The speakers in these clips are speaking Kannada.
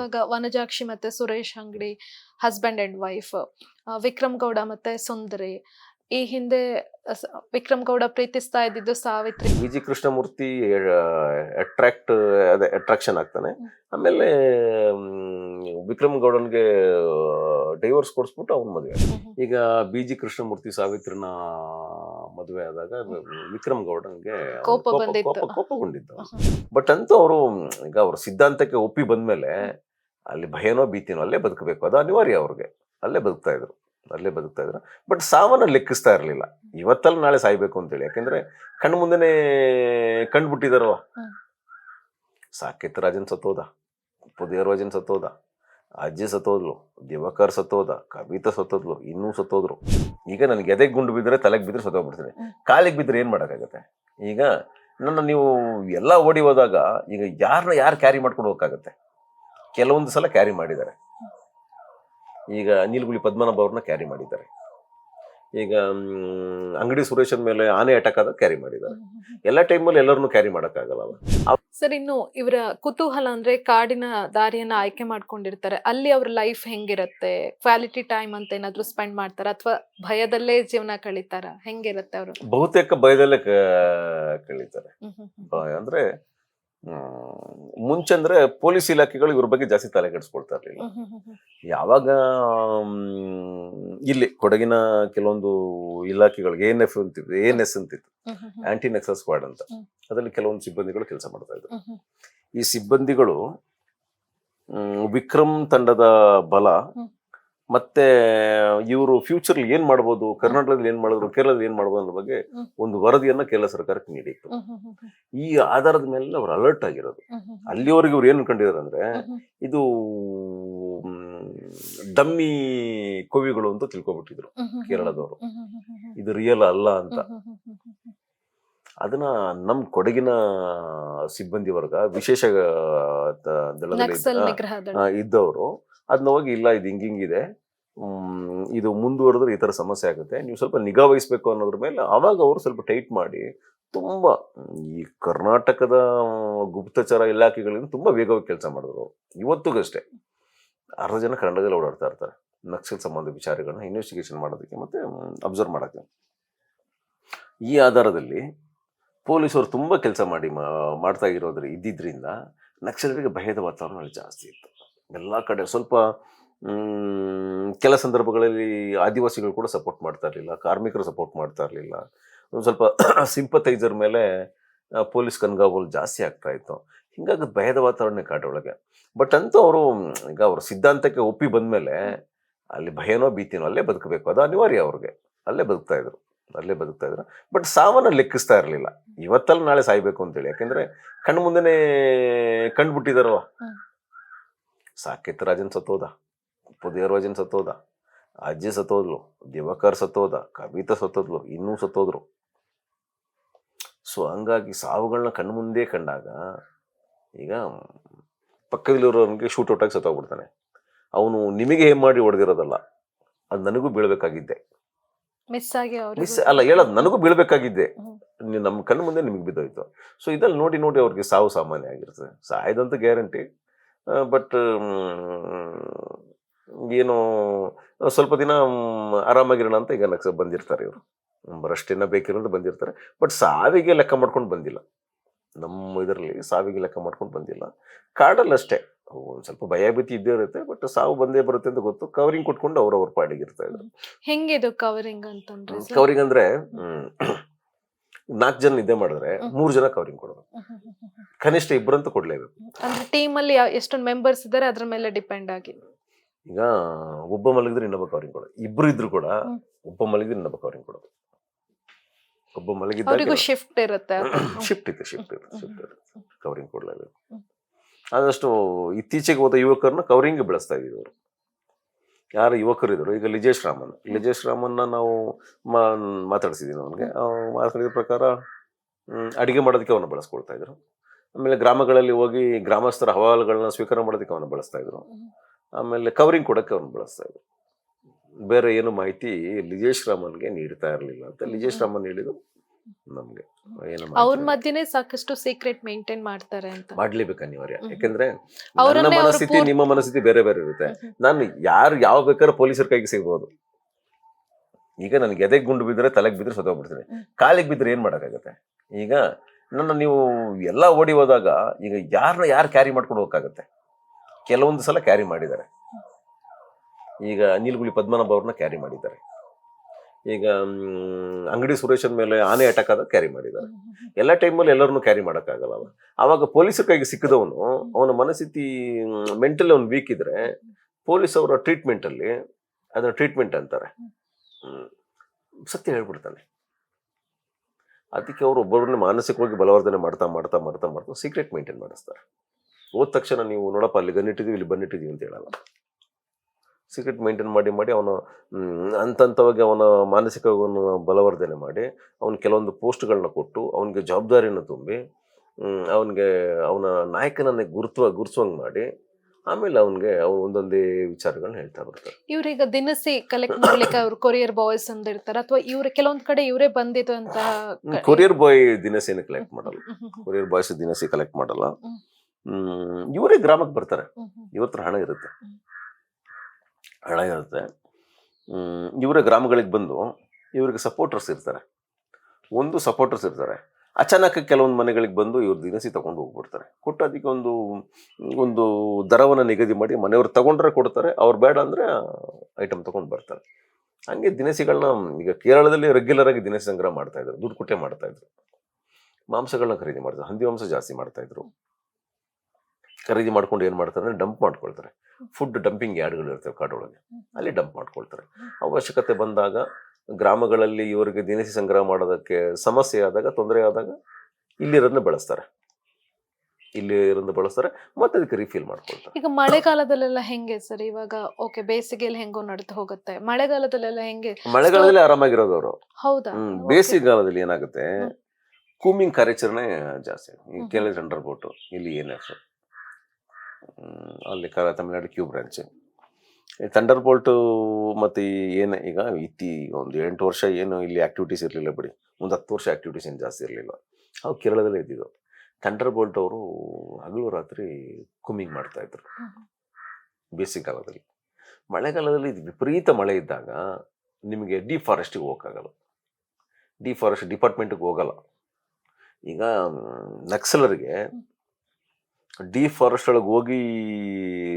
ಇವಾಗ ವನಜಾಕ್ಷಿ ಮತ್ತೆ Suresh Angadi husband and wife Vikram Gowda ಮತ್ತೆ ಸುಂದರಿ. ಈ ಹಿಂದೆ ವಿಕ್ರಮ್ ಗೌಡ ಪ್ರೀತಿಸ್ತಾ ಇದ್ದಿದ್ದು Savitri. V G Krishnamurthy attract ಅದೇ ಅಟ್ರಾಕ್ಷನ್ ಆಗ್ತಾನೆ. ಆಮೇಲೆ ವಿಕ್ರಮ್ ಗೌಡನ್ಗೆ ಡೈವರ್ಸ್ ಕೊಡಿಸ್ಬಿಟ್ಟು ಅವ್ನ ಮದುವೆ ಈಗ ಬಿ ಜಿ ಕೃಷ್ಣಮೂರ್ತಿ ಸಾವಿತ್ರನ ಮದುವೆ ಆದಾಗ ವಿಕ್ರಮ್ ಗೌಡನ್ಗೆ ಕೋಪ ಕೋಪಗೊಂಡಿದ್ದ ಬಂದಿತ್ತು. ಕೋಪ- ಕೋಪಗೊಂಡಿದ್ದು ಬಟ್ ಅಂತೂ ಅವರು ಈಗ ಅವ್ರ ಸಿದ್ಧಾಂತಕ್ಕೆ ಒಪ್ಪಿ ಬಂದ್ಮೇಲೆ ಅಲ್ಲಿ ಭಯನೋ ಭೀತಿನೋ ಅಲ್ಲೇ ಬದುಕಬೇಕು. ಅದು ಅನಿವಾರ್ಯ ಅವ್ರಿಗೆ. ಅಲ್ಲೇ ಬದುಕ್ತಾ ಇದ್ರು. ಅಲ್ಲೇ ಬದುಕ್ತಾ ಇದ್ರು. ಬಟ್ ಸಾವನ್ನ ಲೆಕ್ಕಿಸ್ತಾ ಇರಲಿಲ್ಲ. ಇವತ್ತಲ್ಲ ನಾಳೆ ಸಾಯ್ಬೇಕು ಅಂತೇಳಿ. ಯಾಕೆಂದ್ರೆ ಕಣ್ಣು ಮುಂದೆನೆ ಕಂಡ್ಬಿಟ್ಟಿದಾರವ ಸಾಕಿತ್ ಸಾಕೆತ್ ರಾಜನ್ ಸತ್ತೋದ. ರಾಜನ್ ಸತ್ತೋದ. ಅಜ್ಜಿ ಸತ್ತೋದ್ಲು. ದಿವಕರ್ ಸತ್ತೋದ. ಕವಿತಾ ಸತ್ತೋದ್ಲು. ಇನ್ನೂ ಸತ್ತೋದ್ರು. ಈಗ ನನಗೆ ಎದೆಗೆ ಗುಂಡು ಬಿದ್ದರೆ ತಲೆಗೆ ಬಿದ್ದರೆ ಸತ್ತೋಗ್ಬಿಡ್ತೀನಿ. ಕಾಲಿಗೆ ಬಿದ್ದರೆ ಏನು ಮಾಡೋಕ್ಕಾಗತ್ತೆ? ಈಗ ನನ್ನ ನೀವು ಎಲ್ಲ ಓಡಿ ಹೋದಾಗ ಈಗ ಯಾರನ್ನ ಯಾರು ಕ್ಯಾರಿ ಮಾಡ್ಕೊಂಡು ಹೋಗಕ್ಕಾಗತ್ತೆ? ಕೆಲವೊಂದು ಸಲ ಕ್ಯಾರಿ ಮಾಡಿದ್ದಾರೆ. ಈಗ ಅನಿಲ್ ಗುಳಿ ಪದ್ಮನಾಭ ಅವ್ರನ್ನ ಕ್ಯಾರಿ ಮಾಡಿದ್ದಾರೆ. ಈಗ ಅಂಗಡಿ ಸುರೇಶನ್ ಮೇಲೆ ಆನೆ ಅಟ್ಯಾಕ್ ಆದಾಗ ಕ್ಯಾರಿ ಮಾಡಿದ್ದಾರೆ. ಎಲ್ಲ ಟೈಮಲ್ಲಿ ಎಲ್ಲರನ್ನು ಕ್ಯಾರಿ ಮಾಡೋಕ್ಕಾಗಲ್ಲ ಸರ್ ಇನ್ನು ಇವರ ಕುತೂಹಲ ಅಂದ್ರೆ ಕಾಡಿನ ದಾರಿಯನ್ನ ಆಯ್ಕೆ ಮಾಡ್ಕೊಂಡಿರ್ತಾರೆ. ಅಲ್ಲಿ ಅವ್ರ ಲೈಫ್ ಹೆಂಗಿರುತ್ತೆ? ಕ್ವಾಲಿಟಿ ಟೈಮ್ ಅಂತ ಏನಾದ್ರು ಸ್ಪೆಂಡ್ ಮಾಡ್ತಾರ? ಅಥವಾ ಭಯದಲ್ಲೇ ಜೀವನ ಕಳೀತಾರ? ಹೆಂಗಿರುತ್ತೆ ಅವರು? ಬಹುತೇಕ ಭಯದಲ್ಲೇ ಕಳೀತಾರೆ. ಭಯ ಅಂದ್ರೆ ಮುಂಚೆ ಅಂದ್ರೆ ಪೊಲೀಸ್ ಇಲಾಖೆಗಳು ಇವ್ರ ಬಗ್ಗೆ ಜಾಸ್ತಿ ತಲೆ ಕೆಡಿಸ್ಕೊಳ್ತಾ ಇರ್ಲಿಲ್ಲ ಯಾವಾಗ ಇಲ್ಲಿ ಕೊಡಗಿನ ಕೆಲವೊಂದು ಇಲಾಖೆಗಳು ಎ ಎನ್ ಎಫ್ ಅಂತಿತ್ತು ಎನ್ ಎಸ್ ಅಂತಿತ್ತು ಆಂಟಿ ನೆಕ್ಸಸ್ ಸ್ಕ್ವಾಡ್ ಅಂತ. ಅದರಲ್ಲಿ ಕೆಲವೊಂದು ಸಿಬ್ಬಂದಿಗಳು ಕೆಲಸ ಮಾಡ್ತಾ ಇದ್ರು ಈ ಸಿಬ್ಬಂದಿಗಳು ವಿಕ್ರಮ್ ತಂಡದ ಬಲ. ಮತ್ತೆ ಇವರು ಫ್ಯೂಚರ್ ಏನ್ ಮಾಡ್ಬೋದು ಕರ್ನಾಟಕದಲ್ಲಿ ಏನ್ ಮಾಡಿದ್ರು ಕೇರಳದಲ್ಲಿ ಏನ್ ಮಾಡ್ಬೋದು ಅನ್ನೋ ಬಗ್ಗೆ ಒಂದು ವರದಿಯನ್ನ ಕೇರಳ ಸರ್ಕಾರಕ್ಕೆ ನೀಡಿತ್ತು ಈ ಆಧಾರದ ಮೇಲೆ ಅವ್ರು ಅಲರ್ಟ್ ಆಗಿರೋದು ಅಲ್ಲಿವರೆಗೆ ಇವ್ರು ಏನು ಅನ್ಕೊಂಡಿದ್ದಾರೆ ಅಂದ್ರೆ ಇದು ಡಮ್ಮಿ ಕವಿಗಳು ಅಂತ ತಿಳ್ಕೊಬಿಟ್ಟಿದ್ರು ಕೇರಳದವರು ಇದು ರಿಯಲ್ ಅಲ್ಲ ಅಂತ ಅದನ್ನ ನಮ್ ಕೊಡಗಿನ ಸಿಬ್ಬಂದಿ ವರ್ಗ ವಿಶೇಷ ದಳದಲ್ಲಿ ಇದ್ದವರು ಅದನ್ನ ಹೋಗಿ, ಇಲ್ಲ, ಇದು ಹಿಂಗಿಂಗಿದೆ ಇದು. ಮುಂದುವರೆದ್ರೆ ಈ ಥರ ಸಮಸ್ಯೆ ಆಗುತ್ತೆ. ನೀವು ಸ್ವಲ್ಪ ನಿಗಾ ವಹಿಸ್ಬೇಕು ಅನ್ನೋದ್ರ ಮೇಲೆ ಅವಾಗ ಅವರು ಸ್ವಲ್ಪ ಟೈಟ್ ಮಾಡಿ ತುಂಬಾ, ಈ ಕರ್ನಾಟಕದ ಗುಪ್ತಚರ ಇಲಾಖೆಗಳಿಂದ ತುಂಬಾ ವೇಗವಾಗಿ ಕೆಲಸ ಮಾಡಿದ್ರು. ಇವತ್ತಿಗಷ್ಟೇ ಅರ್ಧ ಜನ ಕನ್ನಡದಲ್ಲಿ ಓಡಾಡ್ತಾ ಇರ್ತಾರೆ. ನಕ್ಸಲ್ ಸಂಬಂಧ ವಿಚಾರಗಳನ್ನ ಇನ್ವೆಸ್ಟಿಗೇಷನ್ ಮಾಡೋದಕ್ಕೆ ಮತ್ತೆ ಅಬ್ಸರ್ವ್ ಮಾಡೋಕ್ಕೆ. ಈ ಆಧಾರದಲ್ಲಿ ಪೊಲೀಸರು ತುಂಬಾ ಕೆಲಸ ಮಾಡಿ ಮಾಡ್ತಾ ಇರೋದ್ರ, ಇದ್ದಿದ್ರಿಂದ ನಕ್ಸಲರಿಗೆ ಭಯದ ವಾತಾವರಣ ಜಾಸ್ತಿ ಇತ್ತು. ಎಲ್ಲ ಕಡೆ ಸ್ವಲ್ಪ ಕೆಲ ಸಂದರ್ಭಗಳಲ್ಲಿ ಆದಿವಾಸಿಗಳು ಕೂಡ ಸಪೋರ್ಟ್ ಮಾಡ್ತಾ ಇರಲಿಲ್ಲ, ಕಾರ್ಮಿಕರು ಸಪೋರ್ಟ್ ಮಾಡ್ತಾ ಇರಲಿಲ್ಲ. ಒಂದು ಸ್ವಲ್ಪ ಸಿಂಪತೈಸರ್ ಮೇಲೆ ಪೊಲೀಸ್ ಕಣ್ಗಾವಲು ಜಾಸ್ತಿ ಆಗ್ತಾ ಇತ್ತು. ಹಿಂಗಾಗಿ ಭಯದ ವಾತಾವರಣ ಕಾಡೊಳಗೆ ಬಟ್ ಅಂತೂ ಅವರು, ಈಗ ಅವ್ರ ಸಿದ್ಧಾಂತಕ್ಕೆ ಒಪ್ಪಿ ಬಂದ್ಮೇಲೆ ಅಲ್ಲಿ ಭಯನೋ ಭೀತಿನೋ ಅಲ್ಲೇ ಬದುಕಬೇಕು. ಅದು ಅನಿವಾರ್ಯ ಅವ್ರಿಗೆ. ಅಲ್ಲೇ ಬದುಕ್ತಾ ಇದ್ರು. ಅಲ್ಲೇ ಬದುಕ್ತಾ ಇದ್ರು. ಬಟ್ ಸಾವನ್ನು ಲೆಕ್ಕಿಸ್ತಾ ಇರಲಿಲ್ಲ. ಇವತ್ತಲ್ಲ ನಾಳೆ ಸಾಯ್ಬೇಕು ಅಂತೇಳಿ. ಯಾಕೆಂದ್ರೆ ಕಣ್ಣು ಮುಂದೆನೆ ಕಂಡುಬಿಟ್ಟಿದಾರಲ್ಲ. ಸಾಕೆತ್ ರಾಜನ್ ಸತ್ತೋದ ರಾಜನ್ ಸತ್ತೋದ ಅಜ್ಜಿ ಸತ್ತೋದ್ಲು ದಿವಕರ್ ಸತ್ತೋದ ಕವಿತಾ ಸತ್ತೋದ್ಲು ಇನ್ನೂ ಸತ್ತೋದ್ರು. ಸೊ ಹಂಗಾಗಿ ಸಾವುಗಳನ್ನ ಕಣ್ಣು ಮುಂದೆ ಕಂಡಾಗ ಈಗ ಪಕ್ಕದಲ್ಲಿರೋನಿಗೆ ಶೂಟ್ ಔಟ್ ಆಗಿ ಸತ್ತೋಗ್ಬಿಡ್ತಾನೆ. ಅವನು ನಿಮಗೆ ಏನ್ ಮಾಡಿ ಹೊಡೆದಿರೋದಲ್ಲ ಅದು ನನಗೂ ಬೀಳಬೇಕಾಗಿದ್ದೆ. ಮಿಸ್ ಆಗಿ ಮಿಸ್ ಅಲ್ಲ ಹೇಳೋದು ನನಗೂ ಬೀಳಬೇಕಾಗಿದ್ದೆ. ನಮ್ಮ ಕಣ್ಣು ಮುಂದೆ ನಿಮಗೆ ಬಿದ್ದೋಯ್ತು. ಸೊ ಇದಲ್ಲಿ ನೋಡಿ ನೋಡಿ ಅವ್ರಿಗೆ ಸಾವು ಸಾಮಾನ್ಯ ಆಗಿರ್ತದೆ. ಸಾಯ್ದಂತ ಗ್ಯಾರಂಟಿ ಬಟ್ ಏನು ಸ್ವಲ್ಪ ದಿನ ಆರಾಮಾಗಿರೋಣ ಅಂತ ಈಗ ನಕ್ಸ ಬಂದಿರ್ತಾರೆ ಇವರು. ಬರಷ್ಟೇನ ಬೇಕಿರೋದು ಬಂದಿರ್ತಾರೆ. ಬಟ್ ಸಾವಿಗೆ ಲೆಕ್ಕ ಮಾಡ್ಕೊಂಡು ಬಂದಿಲ್ಲ. ನಮ್ಮ ಇದರಲ್ಲಿ ಸಾವಿಗೆ ಲೆಕ್ಕ ಮಾಡ್ಕೊಂಡು ಬಂದಿಲ್ಲ. ಕಾಡಲ್ಲಿ ಅಷ್ಟೇ. ಒಂದ್ ಸ್ವಲ್ಪ ಭಯ ಭೀತಿ ಇದ್ದೇ ಇರುತ್ತೆ. ಬಟ್ ಸಾವು ಬಂದೇ ಬರುತ್ತೆ ಅಂತ ಗೊತ್ತು. ಕವರಿಂಗ್ ಕೊಟ್ಕೊಂಡು ಅವ್ರವ್ರ ಪಾಡಿಗೆ ಇರ್ತಾ ಇದ್ರು ಹೆಂಗಿದು ಕವರಿಂಗ್ ಅಂತಂದ್ರೆ ಕವರಿಂಗ್ ಅಂದ್ರೆ ನಾಲ್ಕು ಜನ ನಿದ್ದೆ ಮಾಡಿದ್ರೆ. ಮೂರು ಜನ ಕವರಿಂಗ್ ಕೊಡೋದು. ಕನಿಷ್ಠ ಇಬ್ಬರಂತೂ ಕೊಡ್ಲೇಬೇಕು. ಅಂದ್ರೆ ಟೀಮ್ ಅಲ್ಲಿ ಎಷ್ಟೊಂದು ಮೆಂಬರ್ಸ್ ಇದ್ದಾರೆ ಅದ್ರ ಮೇಲೆ ಡಿಪೆಂಡ್ ಆಗಿ. ಈಗ ಒಬ್ಬ ಮಲಗಿದ್ರೆ ಇನ್ನೊಬ್ಬ ಕವರಿಂಗ್ ಕೊಡೋದು. ಇಬ್ರು ಇದ್ರು ಕೂಡ ಒಬ್ಬ ಮಲಗಿದ್ರೆ ಇನ್ನೊಬ್ಬ ಕವರಿಂಗ್ ಕೊಡೋದು. ಒಬ್ಬ ಮಲಗಿದ್ದಾಗ ಶಿಫ್ಟ್ ಇರುತ್ತೆ. ಶಿಫ್ಟ್ ಇದೆ ಶಿಫ್ಟ್ ಇದೆ ಶಿಫ್ಟ್ ಇದೆ ಕವರಿಂಗ್ ಕೊಡ್ಲೇಬೇಕು. ಆದಷ್ಟು ಇತ್ತೀಚೆಗೆ ಹೋದ ಯುವಕರನ್ನ ಕವರಿಂಗ್ ಬೆಳೆಸ್ತಾ ಇದ್ದೀವಿ ಅವರು. ಯಾರು ಯುವಕರು ಇದ್ದರು. ಈಗ ಲಿಜೇಶ್ ರಾಮನ್. ಲಿಜೇಶ್ ರಾಮನ್ನ ನಾವು ಮಾ ನಮಗೆ ಅವನಿಗೆ. ಮಾತಾಡಿದ ಪ್ರಕಾರ ಅಡುಗೆ ಅಡಿಗೆ ಮಾಡೋದಕ್ಕೆ ಅವನು ಬಳಸ್ಕೊಳ್ತಾ ಇದ್ರು. ಆಮೇಲೆ ಗ್ರಾಮಗಳಲ್ಲಿ ಹೋಗಿ ಗ್ರಾಮಸ್ಥರ ಹವಾಲುಗಳನ್ನ ಸ್ವೀಕಾರ ಮಾಡೋದಕ್ಕೆ ಅವನು ಬಳಸ್ತಾ ಇದ್ರು. ಆಮೇಲೆ ಕವರಿಂಗ್ ಕೊಡೋಕ್ಕೆ ಅವನು ಬಳಸ್ತಾ ಇದ್ರು. ಬೇರೆ ಏನು ಮಾಹಿತಿ ಲಿಜೇಶ್ ರಾಮನ್ಗೆ ನೀಡ್ತಾ ಇರಲಿಲ್ಲ ಅಂತ ಲಿಜೇಶ್ ರಾಮನ್ ಹೇಳಿದ್ರು. ನಮ್ಗೆ. ಅವ್ರ ಮಧ್ಯೆನೆ ಸಾಕಷ್ಟು ಸೀಕ್ರೆಟ್ ಮೇಂಟೈನ್ ಮಾಡ್ತಾರೆ ಅಂತ. ಮಾಡ್ಲೇಬೇಕು ಅನಿವಾರ್ಯ. ಯಾಕಂದ್ರೆ ನನ್ನ ಮನಸ್ಥಿತಿ ನಿಮ್ಮ ಮನಸ್ಥಿತಿ ಬೇರೆ ಬೇರೆ ಇರುತ್ತೆ. ನಾನು ಯಾರು ಯಾವ ಬೇಕಾದ್ರೂ ಪೊಲೀಸರ ಕೈಗೆ ಸಿಗ್ಬೋದು. ಈಗ ನನಗೆ ಎದೆಗೆ ಗುಂಡು ಬಿದ್ದರೆ ತಲೆಗೆ ಬಿದ್ದರೆ ಸತ್ತೋಗ್ಬಿಡ್ತೀನಿ ಹೋಗ್ಬಿಡ್ತೀನಿ. ಕಾಲಿಗೆ ಬಿದ್ದರೆ ಏನ್ ಮಾಡೋಕ್ಕಾಗತ್ತೆ? ಈಗ ನನ್ನ ನೀವು ಎಲ್ಲ ಓಡಿ ಹೋದಾಗ ಈಗ ಯಾರನ್ನ ಯಾರು ಕ್ಯಾರಿ ಮಾಡ್ಕೊಂಡು ಹೋಗಕ್ಕಾಗತ್ತೆ ಕೆಲವೊಂದು ಸಲ ಕ್ಯಾರಿ ಮಾಡಿದ್ದಾರೆ. ಈಗ ನೀಲ್ಗುಳಿ ಪದ್ಮನಾಭ ಅವ್ರನ್ನ ಕ್ಯಾರಿ ಮಾಡಿದ್ದಾರೆ. ಈಗ ಅಂಗಡಿ ಸುರೇಶನ್ ಮೇಲೆ ಆನೆ ಅಟ್ಯಾಕ್ ಆದಾಗ ಕ್ಯಾರಿ ಮಾಡಿದ್ದಾರೆ ಎಲ್ಲ ಟೈಮಲ್ಲಿ ಎಲ್ಲರನ್ನು ಕ್ಯಾರಿ ಮಾಡೋಕ್ಕಾಗಲ್ಲ ಅವ. ಆವಾಗ ಪೊಲೀಸರ ಕೈಗೆ ಸಿಕ್ಕಿದವನು ಅವನ ಮನಸ್ಥಿತಿ ಮೆಂಟಲಿ ಅವ್ನು ವೀಕ್ ಇದ್ರೆ ಪೊಲೀಸ್ ಅವರ ಟ್ರೀಟ್ಮೆಂಟಲ್ಲಿ ಅದನ್ನ ಟ್ರೀಟ್ಮೆಂಟ್ ಅಂತಾರೆ. ಸತ್ಯ ಹೇಳ್ಬಿಡ್ತಾನೆ. ಅದಕ್ಕೆ ಅವರು ಒಬ್ಬರನ್ನ ಮಾನಸಿಕವಾಗಿ ಬಲವರ್ಧನೆ ಮಾಡ್ತಾ ಮಾಡ್ತಾ ಮಾಡ್ತಾ ಮಾಡ್ತಾ ಸೀಕ್ರೆಟ್ ಮೇಂಟೈನ್ ಮಾಡಿಸ್ತಾರೆ. ಹೋದ ತಕ್ಷಣ ನೀವು ನೋಡಪ್ಪ ಅಲ್ಲಿ ಗನ್ನಿಟ್ಟಿದ್ದೀವಿ ಇಲ್ಲಿ ಬನ್ನಿಟ್ಟಿದ್ದೀವಿ ಅಂತ ಹೇಳಲ್ಲ. ಸೀಕ್ರೆಟ್ ಮೇಂಟೈನ್ ಮಾಡಿ ಮಾಡಿ ಅವನು ಹಂತವಾಗಿ ಅವನ ಮಾನಸಿಕವನ್ನು ಬಲವರ್ಧನೆ ಮಾಡಿ ಅವನು ಕೆಲವೊಂದು ಪೋಸ್ಟ್ಗಳನ್ನ ಕೊಟ್ಟು ಅವನಿಗೆ ಜವಾಬ್ದಾರಿಯನ್ನು ತುಂಬಿ ಅವನಿಗೆ ಅವನ ನಾಯಕನನ್ನೇ ಗುರುತ್ವ ಗುರುಸುವಂಗೆ ಮಾಡಿ ಆಮೇಲೆ ಅವನಿಗೆ ಅವ್ರು ಒಂದೊಂದೇ ವಿಚಾರಗಳನ್ನ ಹೇಳ್ತಾ ಬರ್ತಾರೆ. ಇವ್ರೀಗ ದಿನಸಿ ಕಲೆಕ್ಟ್ ಮಾಡ್ಲಿಕ್ಕೆ ಅವ್ರು ಕೊರಿಯರ್ ಬಾಯ್ಸ್ ಅಂತ ಇರ್ತಾರೆ ಅಥವಾ ಇವ್ರ ಕೆಲವೊಂದ್ ಕಡೆ ಇವರೇ ಬಂದಿದ್ದು ಅಂತ ಕೊರಿಯರ್ ಬಾಯ್ ದಿನಸಿನ ಕಲೆಕ್ಟ್ ಮಾಡಲ್ಲ. ಕೊರಿಯರ್ ಬಾಯ್ಸ್ ದಿನಸಿ ಕಲೆಕ್ಟ್ ಮಾಡಲ್ಲ. ಇವರೇ ಗ್ರಾಮಕ್ಕೆ ಬರ್ತಾರೆ. ಇವ್ರ ಹತ್ರ ಹಣ ಇರುತ್ತೆ. ಹಣ ಇರುತ್ತೆ ಇವರ ಗ್ರಾಮಗಳಿಗೆ ಬಂದು ಇವ್ರಿಗೆ ಸಪೋರ್ಟರ್ಸ್ ಇರ್ತಾರೆ. ಒಂದು ಸಪೋರ್ಟರ್ಸ್ ಇರ್ತಾರೆ. ಅಚಾನಕ್ ಕೆಲವೊಂದು ಮನೆಗಳಿಗೆ ಬಂದು ಇವ್ರು ದಿನಸಿ ತಗೊಂಡು ಹೋಗ್ಬಿಡ್ತಾರೆ. ಕೊಟ್ಟು ಅದಕ್ಕೆ ಒಂದು ಒಂದು ದರವನ್ನು ನಿಗದಿ ಮಾಡಿ ಮನೆಯವ್ರು ತಗೊಂಡ್ರೆ ಕೊಡ್ತಾರೆ, ಅವ್ರು ಬೇಡ ಅಂದರೆ ಐಟಮ್ ತಗೊಂಡು ಬರ್ತಾರೆ. ಹಂಗೆ ದಿನಸಿಗಳನ್ನ ಈಗ ಕೇರಳದಲ್ಲಿ ರೆಗ್ಯುಲರ್ ಆಗಿ ದಿನಸಿ ಸಂಗ್ರಹ ಮಾಡ್ತಾಯಿದ್ರು ದುಡ್ಡು ಕೊಟ್ಟೆ ಮಾಡ್ತಾಯಿದ್ರು ಮಾಂಸಗಳನ್ನ ಖರೀದಿ ಮಾಡ್ತಾರೆ ಹಂದಿ ಮಾಂಸ ಜಾಸ್ತಿ ಮಾಡ್ತಾ ಇದ್ರು. ಖರೀದಿ ಮಾಡ್ಕೊಂಡು ಏನು ಮಾಡ್ತಾರೆ ಅಂದರೆ ಡಂಪ್ ಮಾಡ್ಕೊಳ್ತಾರೆ. ಫುಡ್ ಡಂಪಿಂಗ್ ಯಾರ್ಡ್ಗಳು ಇರ್ತವೆ ಕಾಡೊಳಗೆ. ಅಲ್ಲಿ ಡಂಪ್ ಮಾಡ್ಕೊಳ್ತಾರೆ. ಅವಶ್ಯಕತೆ ಬಂದಾಗ ಗ್ರಾಮಗಳಲ್ಲಿ ಇವರಿಗೆ ದಿನಸಿ ಸಂಗ್ರಹ ಮಾಡೋದಕ್ಕೆ ಸಮಸ್ಯೆ ಆದಾಗ ತೊಂದರೆ ಆದಾಗ ಇಲ್ಲಿರೋದನ್ನ ಬಳಸ್ತಾರೆ. ಇಲ್ಲಿ ಇರೋದನ್ನ ಬಳಸ್ತಾರೆ ಮತ್ತೆ ಅದಕ್ಕೆ ರೀಫಿಲ್ ಮಾಡ್ಕೊಳ್ತಾರೆ. ಈಗ ಮಳೆಗಾಲದಲ್ಲೆಲ್ಲ ಹೆಂಗೆ ಸರ್? ಇವಾಗ ಓಕೆ ಬೇಸಿಗೆಯಲ್ಲಿ ಹೆಂಗೋ ನಡೆದು ಹೋಗುತ್ತೆ. ಮಳೆಗಾಲದಲ್ಲೆಲ್ಲ ಹೆಂಗೆ? ಮಳೆಗಾಲದಲ್ಲಿ ಆರಾಮಾಗಿರೋದು ಅವರು. ಹೌದಾ. ಬೇಸಿಗೆಗಾಲದಲ್ಲಿ ಏನಾಗುತ್ತೆ? ಕೂಮಿಂಗ್ ಕಾರ್ಯಾಚರಣೆ ಜಾಸ್ತಿ ಕೇಳಿದ್ರೆ ಅಂಡರ್ ಬೋಟು ಇಲ್ಲಿ ಏನೇ ಅಲ್ಲಿ ಕ ತಮಿಳ್ನಾಡು ಕ್ಯೂ ಬ್ರಾಂಚ್ ಈ ಥಂಡರ್ ಬೋಲ್ಟು ಮತ್ತು ಈ ಏನು ಈಗ ಇತ್ತಿ ಒಂದು ಎಂಟು ವರ್ಷ ಏನು ಇಲ್ಲಿ ಆ್ಯಕ್ಟಿವಿಟೀಸ್ ಇರಲಿಲ್ಲ ಬಿಡಿ. ಒಂದು ಹತ್ತು ವರ್ಷ ಆ್ಯಕ್ಟಿವಿಟೀಸ್ ಏನು ಜಾಸ್ತಿ ಇರಲಿಲ್ಲ. ಅವು ಕೇರಳದಲ್ಲೇ ಇದ್ದಿದ್ದು. ಥಂಡರ್ ಬೋಲ್ಟ್ ಅವರು ಹಗಲು ರಾತ್ರಿ ಕುಮ್ಮಿಂಗ್ ಮಾಡ್ತಾ ಇದ್ರು. ಬೇಸಿಗೆಗಾಲದಲ್ಲಿ ಮಳೆಗಾಲದಲ್ಲಿ ಇದು ವಿಪರೀತ ಮಳೆ ಇದ್ದಾಗ ನಿಮಗೆ ಡಿಫಾರೆಸ್ಟಿಗೆ ಹೋಗೋಕ್ಕಾಗಲ್ಲ. ಡಿಫಾರೆಸ್ಟ್ ಡಿಪಾರ್ಟ್ಮೆಂಟಿಗೆ ಹೋಗಲ್ಲ. ಈಗ ನಕ್ಸಲರಿಗೆ ಡಿಫಾರೆಸ್ಟ್ ಒಳಗೆ ಹೋಗಿ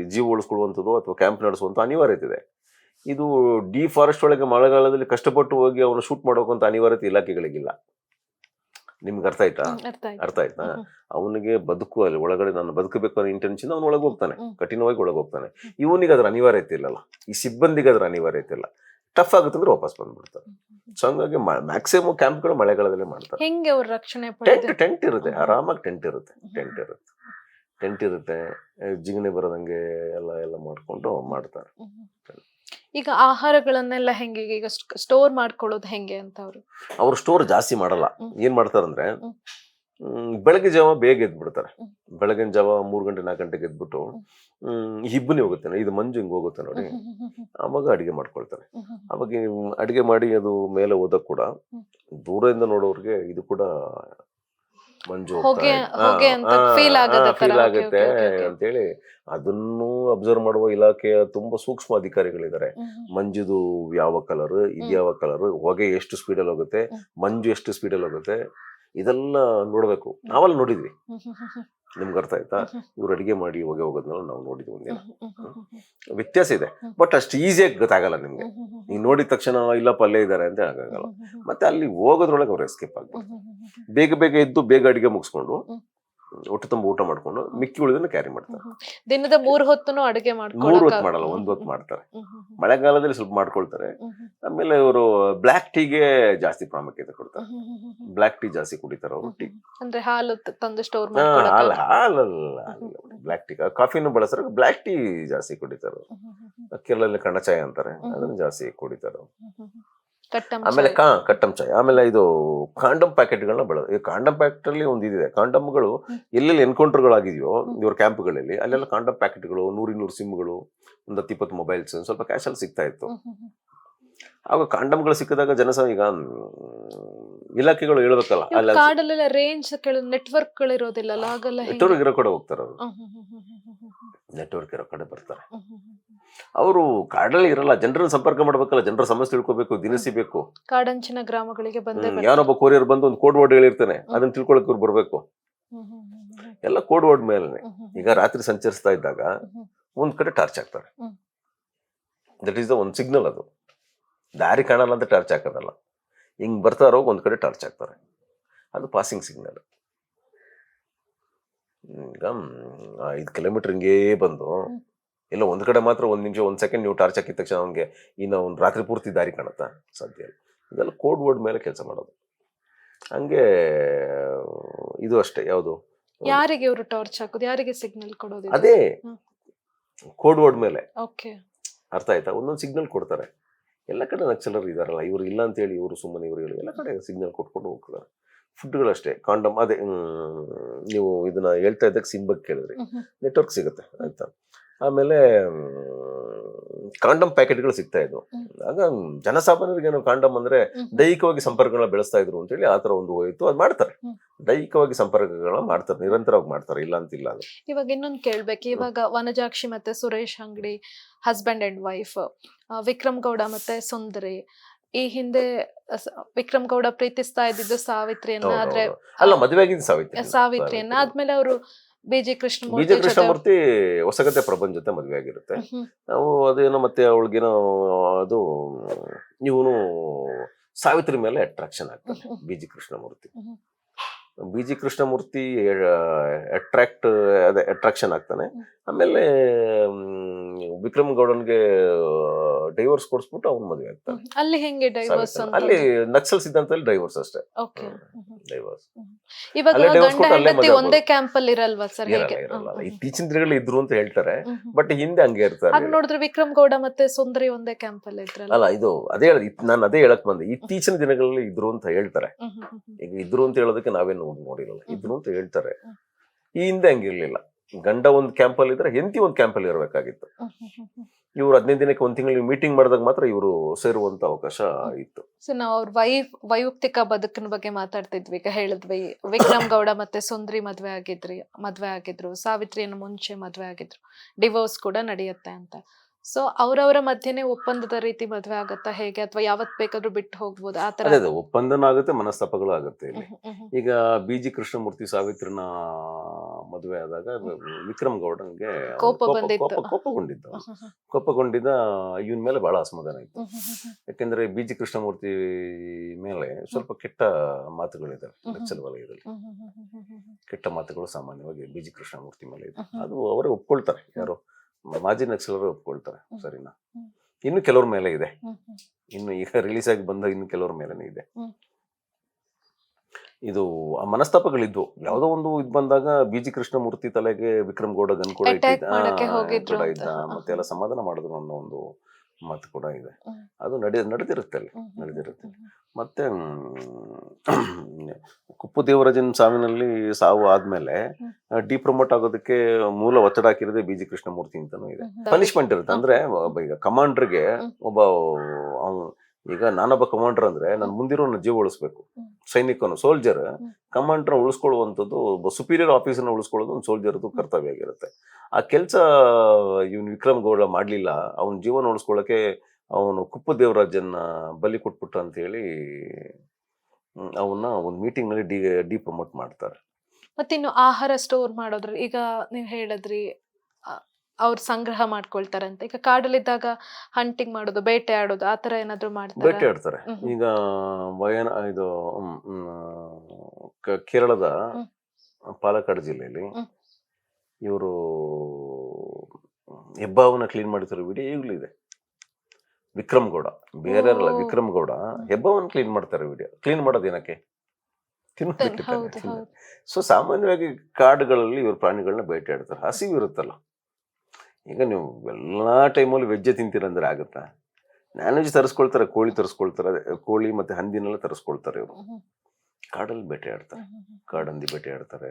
ಜೀವ ಉಳಿಸ್ಕೊಳ್ಳುವಂಥದ್ದು ಅಥವಾ ಕ್ಯಾಂಪ್ ನಡೆಸುವಂಥ ಅನಿವಾರ್ಯತೆ ಇದೆ. ಇದು ಡಿ ಫಾರೆಸ್ಟ್ ಒಳಗೆ ಮಳೆಗಾಲದಲ್ಲಿ ಕಷ್ಟಪಟ್ಟು ಹೋಗಿ ಅವನು ಶೂಟ್ ಮಾಡೋಕಂತ ಅನಿವಾರ್ಯತೆ ಇಲಾಖೆಗಳಿಗಿಲ್ಲ. ನಿಮ್ಗೆ ಅರ್ಥ ಆಯ್ತಾ? ಅರ್ಥ ಆಯ್ತಾ. ಅವನಿಗೆ ಬದುಕು ಅಲ್ಲಿ ಒಳಗಡೆ ನಾನು ಬದುಕಬೇಕು ಅನ್ನೋ ಇಂಟೆನ್ಷನ್ ಅವ್ನು ಒಳಗೆ ಹೋಗ್ತಾನೆ. ಕಠಿಣವಾಗಿ ಒಳಗೆ ಹೋಗ್ತಾನೆ. ಇವನಿಗೆ ಅದ್ರ ಅನಿವಾರ್ಯತೆ ಇಲ್ಲಲ್ಲ. ಈ ಸಿಬ್ಬಂದಿಗೆ ಅದ್ರ ಅನಿವಾರ್ಯತೆ ಇಲ್ಲ. ಟಫ್ ಆಗುತ್ತೆ ಅಂದ್ರೆ ವಾಪಸ್ ಬಂದ್ಬಿಡ್ತಾರೆ. ಸೊ ಹಂಗಾಗಿ ಮ್ಯಾಕ್ಸಿಮಮ್ ಕ್ಯಾಂಪ್ಗಳು ಮಳೆಗಾಲದಲ್ಲೇ ಮಾಡ್ತಾರೆ. ಹೆಂಗೆ ಅವ್ರ ರಕ್ಷಣೆ ಟೆಂಟ್ ಟೆಂಟ್ ಇರುತ್ತೆ. ಆರಾಮಾಗಿ ಟೆಂಟ್ ಇರುತ್ತೆ. ಟೆಂಟ್ ಇರುತ್ತೆ. ಟೆಂಟ್ ಇರುತ್ತೆ ಜಿಗಣೆ ಬರದಂಗೆ ಎಲ್ಲ ಎಲ್ಲ ಮಾಡ್ಕೊಂಡು ಮಾಡ್ತಾರೆ. ಈಗ ಆಹಾರಗಳನ್ನೆಲ್ಲ ಹೆಂಗೆ ಈಗ ಸ್ಟೋರ್ ಮಾಡ್ಕೊಳ್ಳೋದು ಹೆಂಗೆ ಅಂತ ಅವರು? ಅವ್ರು ಸ್ಟೋರ್ ಜಾಸ್ತಿ ಮಾಡಲ್ಲ. ಏನ್ ಮಾಡ್ತಾರಂದ್ರೆ ಬೆಳಗ್ಗೆ ಜಾವ ಬೇಗ ಎದ್ದು ಬಿಡ್ತಾರೆ ಬೆಳಗಿನ ಜಾವ ಮೂರು ಗಂಟೆ ನಾಲ್ಕು ಗಂಟೆಗೆ ಎದ್ಬಿಟ್ಟು ಹಿಬ್ಬನಿ ಹೋಗುತ್ತೆ ಇದು ಮಂಜು ಹಿಂಗೆ ಹೋಗುತ್ತೆ ನೋಡಿ. ಆವಾಗ ಅಡಿಗೆ ಮಾಡ್ಕೊಳ್ತಾರೆ. ಅವಾಗ ಅಡಿಗೆ ಮಾಡಿ ಅದು ಮೇಲೆ ಹೋದಾಗ ಕೂಡ ದೂರದಿಂದ ನೋಡೋರಿಗೆ ಇದು ಕೂಡ ಮಂಜು ಹೋಗ್ತಾ ಇದೆ. ಅಂತ ಆ, feel ಆ, ಆಗದ ತರ. feel Okay, ಆಗುತ್ತೆ okay, okay, okay. ಅಂತೇಳಿ ಅದನ್ನು ಅಬ್ಸರ್ವ್ ಮಾಡುವ ಇಲಾಖೆಯ ತುಂಬಾ ಸೂಕ್ಷ್ಮ ಅಧಿಕಾರಿಗಳಿದ್ದಾರೆ ಮಂಜುದು ಯಾವ ಕಲರ್ ಇದ್ಯಾವ ಯಾವ ಕಲರ್ ಹೊಗೆ ಎಷ್ಟು ಸ್ಪೀಡಲ್ಲಿ ಹೋಗುತ್ತೆ ಹ್ಮ್. ಮಂಜು ಎಷ್ಟು ಸ್ಪೀಡಲ್ಲಿ ಹೋಗುತ್ತೆ ಇದೆಲ್ಲ ನೋಡ್ಬೇಕು ನಾವೆಲ್ಲ ನೋಡಿದ್ವಿ ನಿಮ್ಗೆ ಅರ್ಥ ಆಯ್ತಾ? ಇವ್ರು ಅಡಿಗೆ ಮಾಡಿ ಹೋಗಿ ಹೋಗೋದ್ನೆಲ್ಲ ನಾವು ನೋಡಿದ್ವಿ ಒಂದಿನ. ವ್ಯತ್ಯಾಸ ಇದೆ. ಬಟ್ ಅಷ್ಟು ಈಸಿಯಾಗಿ ಗೊತ್ತಾಗಲ್ಲ ನಿಮ್ಗೆ. ನೀವು ನೋಡಿದ ತಕ್ಷಣ ಇಲ್ಲಪ್ಪ ಅಲ್ಲೇ ಇದ್ದಾರೆ ಅಂತ ಆಗಲ್ಲ ಮತ್ತೆ ಅಲ್ಲಿ ಹೋಗೋದ್ರೊಳಗೆ ಅವ್ರು ಎಸ್ಕೇಪ್ ಆಗ್ಬೋದು ಬೇಗ ಬೇಗ ಇದ್ದು ಬೇಗ ಅಡಿಗೆ ಮುಗಿಸ್ಕೊಂಡು. ಹೊಟ್ಟೆ ತುಂಬ ಊಟ ಮಾಡ್ಕೊಂಡು ಮಿಕ್ಕಿ ಉಳಿದನ್ನ ಕ್ಯಾರಿ ಮಾಡ್ತಾರೆ. ದಿನದ ಮೂರು ಹೊತ್ತು ಅಡುಗೆ ಮೂರು ಹೊತ್ತು ಮಾಡಲ್ಲ ಒಂದ್ ಹೊತ್ತು ಮಾಡ್ತಾರೆ. ಮಳೆಗಾಲದಲ್ಲಿ ಸ್ವಲ್ಪ ಮಾಡ್ಕೊಳ್ತಾರೆ. ಆಮೇಲೆ ಇವರು ಬ್ಲ್ಯಾಕ್ ಟೀಗೆ ಜಾಸ್ತಿ ಪ್ರಾಮುಖ್ಯತೆ ಕೊಡ್ತಾರೆ. ಬ್ಲ್ಯಾಕ್ ಟೀ ಜಾಸ್ತಿ ಕುಡಿತಾರೆ ಅವರು ಟೀ ಅಂದ್ರೆ ಹಾಲು ತಂದು ಸ್ಟೋರ್ ಹಾಲು ಹಾಲಲ್ಲ ಬ್ಲ್ಯಾಕ್ ಟೀ ಕಾಫಿನೂ ಬಳಸ್ತಾರೆ ಬ್ಲ್ಯಾಕ್ ಟೀ ಜಾಸ್ತಿ ಕುಡಿತಾರೆ ಕಣ್ಣ ಚಾಯ್ ಅಂತಾರೆ. ಅದನ್ನ ಜಾಸ್ತಿ ಕುಡಿತಾರೆ ಆಮೇಲೆ ಕಾ ಕಟ್ಟಂ ಚಾಯ್ ಆಮೇಲೆ ಇದು ಕಾಂಡಮ್ ಪ್ಯಾಕೆಟ್ಗಳನ್ನ ಬೆಳೆದು ಈ ಕಾಂಡಮ್ ಪ್ಯಾಕೆಟ್ ಅಲ್ಲಿ ಒಂದು ಇದಿದೆ ಕಾಂಡಮ್ಗಳು. ಎಲ್ಲೆಲ್ಲಿ ಎನ್ಕೌಂಟರ್ಗಳಾಗಿದೆಯೋ. ಇವ್ರ ಕ್ಯಾಂಪ್ಗಳಲ್ಲಿ ಅಲ್ಲೆಲ್ಲ ಕಾಂಡಮ್ ಪ್ಯಾಕೆಟ್ಗಳು ನೂರಿನೂರು ಸಿಮ್ಗಳು ಒಂದು ಹತ್ತು ಇಪ್ಪತ್ತು ಮೊಬೈಲ್ಸ್ ಸ್ವಲ್ಪ ಕ್ಯಾಶಲ್ಲಿ ಸಿಗ್ತಾ ಇತ್ತು. ಆಗ ಕಾಂಡಮ್ಗಳು ಸಿಕ್ಕಿದಾಗ ಜನಸ ಈಗ ಇಲಾಖೆಗಳು ಹೇಳ್ಬೇಕಲ್ಲ ಅಲ್ಲ ಕಾಡಲ್ಲೆಲ್ಲ ರೇಂಜ್ ಹಾಗೆಲ್ಲ ಹೆಂಗೆ? ನೆಟ್ವರ್ಕ್ ಇರೋ ಕಡೆ ಹೋಗ್ತಾರೆ ಅವರು ನೆಟ್ವರ್ಕ್ ಇರೋ ಕಡೆ ಬರ್ತಾರೆ. ಅವರು ಕಾಡಲ್ಲಿ ಇರಲ್ಲ ಜನರನ್ನ ಸಂಪರ್ಕ ಮಾಡ್ಬೇಕಲ್ಲ ಜನರ ಸಮಸ್ಯೆ ತಿಳ್ಕೊಬೇಕು ದಿನಸಿ ಬೇಕು ಕಾಡಂಚಿನ ಗ್ರಾಮಗಳಿಗೆ ಬಂದೇ. ಯಾರೊಬ್ಬ ಕೊರಿಯರ್ ಬಂದು ಒಂದು ಕೋಡ್ ವರ್ಡ್ ಹೇಳಿರ್ತಾನೆ ಅದನ್ನ ತಿಳ್ಕೊಳಕ್ ಇವ್ರು ಬರ್ಬೇಕು. ಎಲ್ಲ ಕೋಡ್ ವರ್ಡ್ ಮೇಲೆ. ಈಗ ರಾತ್ರಿ ಸಂಚರಿಸ್ತಾ ಇದ್ದಾಗ. ಒಂದ್ ಕಡೆ ಟಾರ್ಚ್ ಹಾಕ್ತಾರೆ. ದಟ್ ಈಸ್ ದ ಒಂದ್ ಸಿಗ್ನಲ್ ಅದು ದಾರಿ ಕಾಣಲ್ಲ ಅಂತ ಟಾರ್ಚ್ ಹಾಕೋದಲ್ಲ ಹಿಂಗ್ ಬರ್ತಾರೋ ಒಂದ್ ಕಡೆ ಟಾರ್ಚ್ ಹಾಕ್ತಾರೆ ಅದು ಪಾಸಿಂಗ್ ಸಿಗ್ನಲ್ ಈಗ ಐದು ಕಿಲೋಮೀಟರ್ ಹಿಂಗೇ ಬಂದು. ಇಲ್ಲ ಒಂದು ಕಡೆ ಮಾತ್ರ ಒಂದು ನಿಮಿಷ ಒಂದು ಸೆಕೆಂಡ್ ನೀವು ಟಾರ್ಚ್ ಹಾಕಿದ ತಕ್ಷಣ ಅವನಿಗೆ ಇನ್ನು ಒಂದು ರಾತ್ರಿ ಪೂರ್ತಿ ದಾರಿ ಕಾಣುತ್ತಾ? ಸಾಧ್ಯ ಇಲ್ಲ. ಇದೆಲ್ಲ ಕೋಡ್ ವರ್ಡ್ ಮೇಲೆ ಕೆಲಸ ಮಾಡೋದು. ಹಂಗೆ ಇದು ಅಷ್ಟೇ ಯಾವುದು? ಯಾರಿಗೆ ಇವರು ಟಾರ್ಚ್ ಹಾಕೋದು? ಯಾರಿಗೆ ಸಿಗ್ನಲ್ ಕೊಡೋದು ಅದೇ ಕೋಡ್ ವರ್ಡ್ ಮೇಲೆ. ಓಕೆ. ಅರ್ಥ ಆಯ್ತಾ? ಒಂದೊಂದು ಸಿಗ್ನಲ್ ಕೊಡ್ತಾರೆ. ಎಲ್ಲ ಕಡೆ ನಕ್ಸಲರು ಇದಾರಲ್ಲ ಇವರು ಇಲ್ಲ ಅಂತೇಳಿ ಇವರು ಸುಮ್ಮನೆ ಇವರು ಹೇಳಿ ಎಲ್ಲ ಕಡೆ ಸಿಗ್ನಲ್ ಕೊಟ್ಕೊಂಡು ಹೋಗ್ತಾರೆ. ಫುಡ್ಗಳಷ್ಟೇ ಕಾಂಡಮ್ ಅದೇ ನೀವು ಇದನ್ನ ಹೇಳ್ತಾ ಇದ್ದಕ್ಕೆ ಸಿಂಬಕ್ಕೆ ಕೇಳಿದ್ರಿ. ನೆಟ್ವರ್ಕ್ ಸಿಗುತ್ತೆ ಆಯ್ತಾ? ಆಮೇಲೆ ಕಾಂಡಮ್ ಪ್ಯಾಕೆಟ್ಗಳು ಸಿಗ್ತಾ ಇದ್ವು. ಆಗ ಜನಸಾಮಾನ್ಯರಿಗೆ ಏನು ಕಾಂಡಮ್ ಅಂದ್ರೆ ದೈಹಿಕವಾಗಿ ಸಂಪರ್ಕಗಳನ್ನ ಬೆಳೆಸ್ತಾ ಇದ್ರು ಅಂತೇಳಿ ಆತರ ತರ ಒಂದು ಹೋಯಿತು ಅದು ಮಾಡ್ತಾರೆ. ದೈಹಿಕವಾಗಿ ಸಂಪರ್ಕಗಳನ್ನ ಮಾಡ್ತಾರೆ ನಿರಂತರವಾಗಿ ಮಾಡ್ತಾರೆ ಇಲ್ಲ ಅಂತಿಲ್ಲ ಅದು. ಇವಾಗ ಇನ್ನೊಂದು ಕೇಳ್ಬೇಕು ಇವಾಗ ವನಜಾಕ್ಷಿ ಮತ್ತೆ Suresh Angadi husband and wife Vikram Gowda ಮತ್ತೆ ಸುಂದರಿ ಈ ಹಿಂದೆ ವಿಕ್ರಮ್ ಗೌಡ ಪ್ರೀತಿಸ್ತಾ ಇದ್ದಿದ್ದು ಸಾವಿತ್ರಿಯನ್ನ ಆದ್ರೆ ಅಲ್ಲ ಮದುವೆ ಆಗಿದ್ದು ಸಾವಿತ್ರಿ. ಸಾವಿತ್ರಿಯನ್ನ ಆದ್ಮೇಲೆ ಅವರು ಬಿಜಿ ಕೃಷ್ಣಮೂರ್ತಿ ಬಿಜೆ ಜೊತೆ ಕೃಷ್ಣಮೂರ್ತಿ ಹೊಸಗತೆ ಪ್ರಪಂಚ ಜೊತೆ ಮದುವೆ ಆಗಿರುತ್ತೆ ನಾವು ಅದೇನೋ ಮತ್ತೆ ಅವಳಿಗೇನೋ ಅದು ಇವನು ಸಾವಿತ್ರಿ ಮೇಲೆ ಅಟ್ರಾಕ್ಷನ್ ಆಗ್ತಾನೆ ಹ್ಮ್. B G Krishnamurthy. B G Krishnamurthy attract ಅದೇ ಅಟ್ರಾಕ್ಷನ್ ಆಗ್ತಾನೆ. ಆಮೇಲೆ ವಿಕ್ರಮ್ ಗೌಡನ್ಗೆ ಡೈವರ್ಸ್ ಕೊಡಿಸ್ಬಿಟ್ಟು ಅವ್ನ ಮದುವೆ ಆಗ್ತಾನೆ. ಅಲ್ಲಿ ಹೆಂಗೆ ಡೈವರ್ಸ್. ಅಲ್ಲಿ. ನಕ್ಸಲ್ ಸಿದ್ಧಾಂತದಲ್ಲಿ ಡೈವರ್ಸ್ ಅಷ್ಟೇ. ಓಕೆ ಡೈವರ್ಸ್ ಇವಾಗ ಗಂಡ ಹೆಂಡತಿ ಒಂದೇ ಕ್ಯಾಂಪ್ ಅಲ್ಲಿ ಇರಲ್ವಾ ಸರ್ ಹೇಗೆ? ಇತ್ತೀಚಿನ ದಿನಗಳಲ್ಲಿ ಇದ್ರು ಅಂತ ಹೇಳ್ತಾರೆ. ಬಟ್ ಹಿಂದೆ ಹಂಗೆ ಇರ್ತಾರೆ. ಹಾಗೆ ನೋಡಿದ್ರೆ ವಿಕ್ರಮ್ ಗೌಡ ಮತ್ತೆ ಸುಂದರಿ ಒಂದೇ ಕ್ಯಾಂಪ್ ಅಲ್ಲಿ ಇದ್ರಲ್ಲ? ಅಲ್ಲ ಇದು ಅದೇ ನಾನು ಅದೇ ಹೇಳಕ್ ಬಂದೆ. ಇತ್ತೀಚಿನ ದಿನಗಳಲ್ಲಿ ಇದ್ರು ಅಂತ ಹೇಳ್ತಾರೆ. ಈಗ ಇದ್ರು ಅಂತ ಹೇಳೋದಕ್ಕೆ ನಾವೇನು ನೋಡಿರಲ್ಲ. ಇದ್ರು ಅಂತ ಹೇಳ್ತಾರೆ. ಈ ಹಿಂದೆ ಹಂಗಿರ್ಲಿಲ್ಲ. ಗಂಡ ಒಂದು ಕ್ಯಾಂಪಲ್ಲಿ ಇದ್ರೆ ಹೆಂಡತಿ ಒಂದು ಕ್ಯಾಂಪಲ್ಲಿ ಇರಬೇಕಾಗಿತ್ತು. ಇವ್ರು ಹದಿನೈದು ದಿನಕ್ಕೆ ಒಂದು ತಿಂಗಳು ಮೀಟಿಂಗ್ ಮಾಡಿದಾಗ ಮಾತ್ರ ಇವರು ಸೇರುವಂತ ಅವಕಾಶ ಇತ್ತು. ಸೊ ನಾವು ಅವ್ರ ವೈ ವೈಯಕ್ತಿಕ ಬದುಕಿನ ಬಗ್ಗೆ ಮಾತಾಡ್ತಿದ್ವಿ ಈಗ ಹೇಳಿದ್ವಿ. ವಿಕ್ರಮ್ ಗೌಡ ಮತ್ತೆ ಸುಂದ್ರಿ ಮದ್ವೆ ಆಗಿದ್ರಿ ಮದ್ವೆ ಆಗಿದ್ರು. ಸಾವಿತ್ರಿಯನ್ನು ಮುಂಚೆ ಮದ್ವೆ ಆಗಿದ್ರು. ಡಿವೋರ್ಸ್ ಕೂಡ ನಡೆಯುತ್ತೆ ಅಂತ. ಸೊ ಅವರವರ ಮಧ್ಯನೇ ಒಪ್ಪಂದದ ರೀತಿ ಮದ್ವೆ ಆಗುತ್ತಾ ಹೇಗೆ? ಅಥವಾ ಯಾವತ್ ಬೇಕಾದ್ರೂ ಬಿಟ್ಟು ಹೋಗ್ಬೋದು? ಆ ತರ ಅದೇ ಒಪ್ಪಂದನೂ ಆಗುತ್ತೆ ಮನಸ್ತಾಪಗಳು ಆಗುತ್ತೆ ಇಲ್ಲಿ. ಈಗ ಬಿ ಜಿ ಕೃಷ್ಣಮೂರ್ತಿ ಸಾವಿತ್ರನ ಮದುವೆ ಆದಾಗ ವಿಕ್ರಮ್ ಗೌಡನ್ಗೆ ಕೋಪಗೊಂಡಿದ್ದ ಕೋಪಗೊಂಡಿದ್ದ ಇವನ್ ಮೇಲೆ ಬಹಳ ಅಸಮಾಧಾನ ಇತ್ತು. ಯಾಕೆಂದ್ರೆ ಬಿ ಜಿ ಕೃಷ್ಣಮೂರ್ತಿ ಮೇಲೆ ಸ್ವಲ್ಪ ಕೆಟ್ಟ ಮಾತುಗಳಿದ್ದಾವೆ ಹ್ಮ್. ನಕ್ಸಲ್ ವಲಯದಲ್ಲಿ. ಕೆಟ್ಟ ಮಾತುಗಳು ಸಾಮಾನ್ಯವಾಗಿ ಬಿ ಜಿ ಕೃಷ್ಣಮೂರ್ತಿ ಮೇಲೆ ಇದೆ. ಅದು ಅವರೇ ಒಪ್ಕೊಳ್ತಾರೆ. ಯಾರು ಮಾಜಿ ನಕ್ಸಲರು ಒಪ್ಕೊಳ್ತಾರೆ. ಸರಿನಾ? ಇನ್ನು ಕೆಲವ್ರ ಮೇಲೆ ಇದೆ. ಇನ್ನು ಈಗ ರಿಲೀಸ್ ಆಗಿ ಬಂದ ಇನ್ನು ಕೆಲವ್ರ ಮೇಲೆನೇ ಇದೆ. ಇದು ಆ ಮನಸ್ತಾಪಗಳಿದ್ವು ಯಾವುದೋ ಒಂದು ಇದು ಬಂದಾಗ ಬಿ ಜಿ ಕೃಷ್ಣಮೂರ್ತಿ ತಲೆಗೆ ವಿಕ್ರಮ್ ಗೌಡ ಗನ್ ಕೂಡ ಇಟ್ಟಿದ್ದ ಇದ್ದ. ಮತ್ತೆ ಎಲ್ಲ ಸಮಾಧಾನ ಮಾಡಿದ್ರು ಅನ್ನೋ ಒಂದು ಮಾತು ಕೂಡ ಇದೆ. ಅದು ನಡೆ ನಡೆದಿರುತ್ತೆ ಅಲ್ಲಿ. ನಡೆದಿರುತ್ತೆ. ಮತ್ತೆ ಕುಪ್ಪು ದೇವರಾಜನ್ ಸಾವಿನಲ್ಲಿ ಸಾವು ಆದ್ಮೇಲೆ ಡಿ ಡಿಪ್ರಮೋಟ್ ಆಗೋದಕ್ಕೆ ಮೂಲ ಒತ್ತಡ ಹಾಕಿರೋದೇ ಬಿ ಜಿ ಕೃಷ್ಣಮೂರ್ತಿ ಅಂತಾನು ಇದೆ. ಪನಿಷ್ಮೆಂಟ್ ಇರುತ್ತೆ. ಅಂದ್ರೆ ಈಗ ಕಮಾಂಡರ್ಗೆ. ಒಬ್ಬ ಈಗ ನಾನೊಬ್ಬ ಕಮಾಂಡರ್ ಅಂದ್ರೆ ನಾನು ಮುಂದಿರೋ ಜೀವ ಉಳಿಸ್ಬೇಕು. ಸೈನಿಕನು ಸೋಲ್ಜರ್. ಕಮಾಂಡರ್ ಉಳಿಸ್ಕೊಳ್ಳುವಂಥದ್ದು ಒಬ್ಬ ಸುಪೀರಿಯರ್ ಆಫೀಸರ್ನ ಉಳಿಸ್ಕೊಳ್ಳೋದು ಒಂದು ಸೋಲ್ಜರ್ದು ಕರ್ತವ್ಯ ಆಗಿರುತ್ತೆ. ಆ ಕೆಲಸ ಇವನು ವಿಕ್ರಮ್ ಗೌಡ ಮಾಡ್ಲಿಲ್ಲ. ಅವನ ಜೀವನ ಉಳಿಸ್ಕೊಳ್ಳೋಕೆ ಅವನು ಕುಪ್ಪು ದೇವರಾಜನ್ನ ಬಲಿ ಕೊಟ್ಬಿಟ್ಟ ಅಂತ ಹೇಳಿ ಅವನ್ನ ಒಂದು ಮೀಟಿಂಗ್ನಲ್ಲಿ ಡಿ ಡಿ ಪ್ರಮೋಟ್ ಮಾಡ್ತಾರೆ. ಮತ್ತಿನ್ನು ಆಹಾರ ಸ್ಟೋರ್ ಮಾಡೋದ್ರ ಈಗ ನೀವ್ ಹೇಳಿದ್ರಿ ಅವ್ರು ಸಂಗ್ರಹ ಮಾಡ್ಕೊಳ್ತಾರಂತೆ. ಈಗ ಕಾಡಲ್ಲಿದ್ದಾಗ ಹಂಟಿಂಗ್ ಮಾಡೋದು ಬೇಟೆ ಆಡೋದು ಆ ಥರ ಏನಾದ್ರು ಬೇಟೆ ಮಾಡ್ತಾರೆ ಆಡ್ತಾರೆ. ಈಗ ವಯನ ಇದು ಹ್ಮ್, ಹ್ಮ್, ಕ- ಕೇರಳದ ಹ್ಮ್. ಪಾಲಕ್ಕಾಡ್ ಜಿಲ್ಲೆಯಲ್ಲಿ ಹ್ಮ್. ಇವರು ಹೆಬ್ಬಾವನ್ನ ಕ್ಲೀನ್ ಮಾಡ್ತಿರೋ ವಿಡಿಯೋ ಈಗಲೂ ಇದೆ ವಿಕ್ರಮ್ ಗೌಡ. ಬೇರೆ ಅಲ್ಲ ಓ. ವಿಕ್ರಮ್ ಗೌಡ. ಹೆಬ್ಬಾವನ್ನ ಕ್ಲೀನ್ ಮಾಡ್ತಾರೆ ವಿಡಿಯೋ ಕ್ಲೀನ್ ಮಾಡೋದು ಏನಕ್ಕೆ? ಹೌದು ಹೌದು. ಸೊ ಸಾಮಾನ್ಯವಾಗಿ ಕಾಡುಗಳಲ್ಲಿ ಇವರು ಪ್ರಾಣಿಗಳನ್ನ ಬೇಟೆಯಾಡ್ತಾರೆ ಹಸಿವು ಇರುತ್ತಲ್ಲ ಈಗ ನೀವು ಎಲ್ಲ ಟೈಮಲ್ಲಿ ವೆಜ್ಜೆ ತಿಂತೀರಂದ್ರೆ ಆಗುತ್ತಾ? ನಾನ್ ವೆಜ್ ತರಿಸ್ಕೊಳ್ತಾರೆ ಕೋಳಿ ತರಿಸ್ಕೊಳ್ತಾರೆ ಕೋಳಿ ಮತ್ತು ಹಂದಿನೆಲ್ಲ ತರಿಸ್ಕೊಳ್ತಾರೆ ಇವರು. ಕಾಡಲ್ಲಿ ಬೇಟೆ ಆಡ್ತಾರೆ. ಕಾಡಂದಿ ಬೇಟೆ ಆಡ್ತಾರೆ.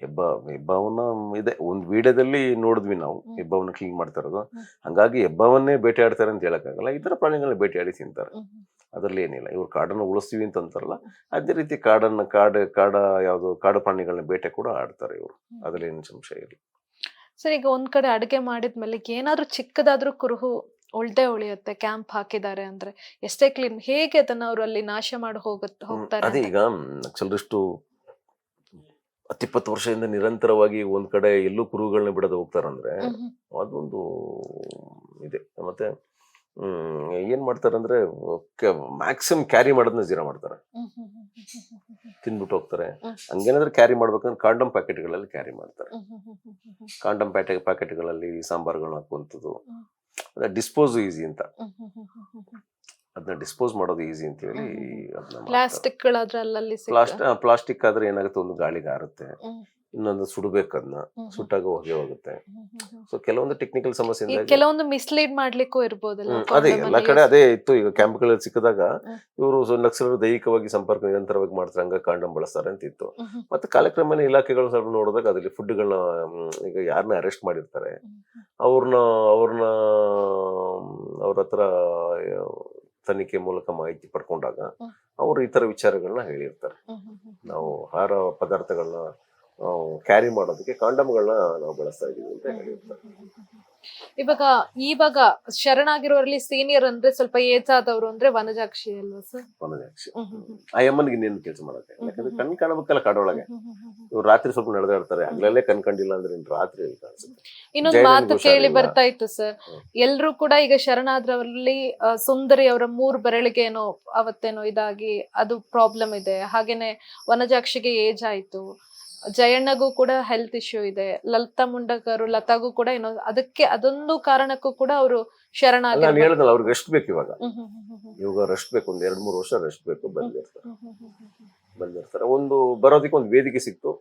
ಹೆಬ್ಬ ಹೆಬ್ಬವನ್ನ ಇದೆ. ಒಂದು ವಿಡಿಯೋದಲ್ಲಿ ನೋಡಿದ್ವಿ ನಾವು. ಹೆಬ್ಬವನ್ನ ಕ್ಲೀನ್ ಮಾಡ್ತಾ ಇರೋದು. ಹಂಗಾಗಿ ಹೆಬ್ಬವನ್ನೇ ಬೇಟೆಯಾಡ್ತಾರೆ ಅಂತ ಹೇಳೋಕ್ಕಾಗಲ್ಲ. ಇತರ ಪ್ರಾಣಿಗಳನ್ನ ಆಡಿ ತಿಂತಾರೆ. ಅದರಲ್ಲಿ ಏನಿಲ್ಲ. ಇವ್ರು ಕಾಡನ್ನು ಉಳಿಸ್ತೀವಿ ಅಂತ ಅಂತಾರಲ್ಲ ಅದೇ ರೀತಿ ಕಾಡನ್ನು ಕಾಡು ಕಾಡ ಯಾವುದು ಕಾಡು ಪ್ರಾಣಿಗಳನ್ನ ಬೇಟೆ ಕೂಡ ಆಡ್ತಾರೆ ಇವರು. ಅದರಲ್ಲಿ ಏನು ಸಂಶಯ ಇಲ್ಲ. ಸರ್ ಈಗ ಒಂದ್ ಕಡೆ ಅಡುಗೆ ಮಾಡಿದ್ಮೇಲೆ ಏನಾದ್ರೂ ಚಿಕ್ಕದಾದ್ರೂ ಕುರುಹು ಒಳ್ಳೆ ಉಳಿಯುತ್ತೆ ಕ್ಯಾಂಪ್ ಹಾಕಿದ್ದಾರೆ ಅಂದ್ರೆ ಎಷ್ಟೇ ಕ್ಲೀನ್ ಹೇಗೆ ಅದನ್ನ ಅವ್ರು ಅಲ್ಲಿ ನಾಶ ಮಾಡಿ ಹೋಗುತ್ತೆ. ಹೋಗ್ತಾರೆ ಅದೇ? ಈಗ ನಕ್ಸಲರಿಷ್ಟು ಹತ್ತಿಪ್ಪತ್ತು ವರ್ಷದಿಂದ ನಿರಂತರವಾಗಿ ಒಂದ್ ಕಡೆ ಎಲ್ಲೂ ಕುರುಗಳನ್ನ ಬಿಡದೆ ಹೋಗ್ತಾರಂದ್ರೆ. ಅದೊಂದು ಇದೆ ಮತ್ತೆ ಹ್ಮ್ ಏನ್ ಮಾಡ್ತಾರಂದ್ರೆ ಮ್ಯಾಕ್ಸಿಮಮ್ ಕ್ಯಾರಿ ಮಾಡೋದನ್ನ ಜೀರಾ ಮಾಡ್ತಾರೆ ತಿಂದ್ಬಿಟ್ಟು ಹೋಗ್ತಾರೆ. ಹಂಗೇನಾದ್ರೂ ಕ್ಯಾರಿ ಮಾಡ್ಬೇಕಂದ್ರೆ ಕಾಂಡಮ್ ಪ್ಯಾಕೆಟ್ಗಳಲ್ಲಿ ಕ್ಯಾರಿ ಮಾಡ್ತಾರೆ. ಕಾಂಡಮ್ ಪ್ಯಾಟೆ ಪ್ಯಾಕೆಟ್ಗಳಲ್ಲಿ ಸಾಂಬಾರ್ಗಳನ್ನ ಹಾಕುವಂಥದ್ದು. ಅದೇ ಡಿಸ್ಪೋಸ್ ಈಸಿ ಅಂತ. ಅದನ್ನ ಡಿಸ್ಪೋಸ್ ಮಾಡೋದು ಈಸಿ ಅಂತ ಹೇಳಿ ಪ್ಲಾಸ್ಟಿಕ್ ಪ್ಲಾಸ್ಟಿಕ್ ಆದ್ರೆ ಏನಾಗುತ್ತೆ? ಒಂದು ಗಾಳಿಗೆ ಹಾರುತ್ತೆ ಹ್ಮ್. ಇನ್ನೊಂದು ಸುಡಬೇಕು ಅದನ್ನ. ಸುಟ್ಟಾಗ ಹೊಗೆ ಹೋಗುತ್ತೆ. ಸೊ ಕೆಲವೊಂದು ಟೆಕ್ನಿಕಲ್ ಸಮಸ್ಯೆ ಕೆಲವೊಂದು ಮಿಸ್ಲೀಡ್ ಮಾಡ್ಲಿಕ್ಕೂ ಇರ್ಬೋದಲ್ಲ ಹ್ಮ್, ಅದೇ ಎಲ್ಲ ಕಡೆ ಅದೇ ಇತ್ತು ಈಗ ಕ್ಯಾಂಪ್ಗಳಲ್ಲಿ ಸಿಕ್ಕಿದಾಗ. ಇವರು ನಕ್ಸಲರು ದೈಹಿಕವಾಗಿ ಸಂಪರ್ಕ ನಿರಂತರವಾಗಿ ಮಾಡ್ತಾರೆ ಹಂಗ ಕಾಂಡಮ್ ಬಳಸ್ತಾರೆ ಅಂತ ಇತ್ತು ಮತ್ತೆ ಕಾಲಕ್ರಮೇಣ ಇಲಾಖೆಗಳು ಸ್ವಲ್ಪ ನೋಡಿದಾಗ ಅದ್ರಲ್ಲಿ ಫುಡ್ಗಳನ್ನ ಈಗ ಯಾರನ್ನ ಅರೆಸ್ಟ್ ಮಾಡಿರ್ತಾರೆ. ಅವ್ರನ್ನ ಅವ್ರನ್ನ ಅವ್ರ ಹತ್ರ ತನಿಖೆ ಮೂಲಕ ಮಾಹಿತಿ ಪಡ್ಕೊಂಡಾಗ. ಅವರು ಈ ತರ ವಿಚಾರಗಳನ್ನ ಹೇಳಿರ್ತಾರೆ. ನಾವು ಆಹಾರ ಪದಾರ್ಥಗಳನ್ನ ಕ್ಯಾರಿ ಮಾಡೋದಕ್ಕೆ ಕಾಂಡಮ್ಗಳನ್ನ ನಾವು ಬಳಸ್ತಾ ಇದೀವಿ ಅಂತ ಇವಾಗ ಇವಾಗ ಶರಣಾಗಿರೋರಲ್ಲಿ ಸೀನಿಯರ್ ಅಂದ್ರೆ ಸ್ವಲ್ಪ ಏಜ್ ಆದವರು ಅಂದ್ರೆ ವನಜಾಕ್ಷಿ ಅಲ್ವಾ ಸರ್ ವನಜಾಕ್ಷಿ. ಆ ಯಮ್ಮನಿಗೆ ಇನ್ನೇನು ಕೆಲಸ ಮಾಡಕ್ಕೆ? ಯಾಕಂದ್ರೆ ಕಣ್ ಕಾಣಬೇಕಲ್ಲ ಕಾಡೊಳಗೆ. ಇವ್ರು ರಾತ್ರಿ ಸ್ವಲ್ಪ ನಡೆದಾಡ್ತಾರೆ. ಹಗಲಲ್ಲೇ ಕಣ್ ಕಂಡಿಲ್ಲ ಅಂದ್ರೆ ರಾತ್ರಿ ಕಾಣಿಸುತ್ತೆ. ಇನ್ನೊಂದು ಮಾತು ಕೇಳಿ. ಬರ್ತಾ ಇತ್ತು ಸರ್. ಎಲ್ರು ಕೂಡ ಈಗ ಶರಣಾದ್ರವರಲ್ಲಿ ಸುಂದರಿ ಅವರ ಮೂರ್ ಬೆರಳಿಗೆ ಏನೋ ಅವತ್ತೇನೋ ಇದಾಗಿ ಅದು ಪ್ರಾಬ್ಲಮ್ ಇದೆ. ಹಾಗೇನೆ ವನಜಾಕ್ಷಿಗೆ ಏಜ್ ಆಯ್ತು. ಜಯಣ್ಣಗೂ ಕೂಡ ಹೆಲ್ತ್ ಇಶ್ಯೂ ಇದೆ ಲಲಿತಾ ಮುಂಡಕರು ಲತಾಗೂ ಕೂಡ ಏನೋ ಅದಕ್ಕೆ ಅದೊಂದು ಕಾರಣಕ್ಕೂ ಕೂಡ ಅವರು ಶರಣ ನಾನು ಹೇಳ್ದಲ್ಲ ಅವ್ರಿಗೆ ರೆಸ್ಟ್ ಬೇಕು ಇವಾಗ. ಇವಾಗ ರೆಸ್ಟ್ ಬೇಕು ಒಂದ್ ಎರಡ್ ಮೂರು ವರ್ಷ ರೆಸ್ಟ್ ಬೇಕು ಬಂದಿರ್ತಾರೆ. ಬಂದಿರ್ತಾರೆ. ಒಂದು ಬರೋದಕ್ಕೆ ಒಂದು ವೇದಿಕೆ ಸಿಕ್ತು.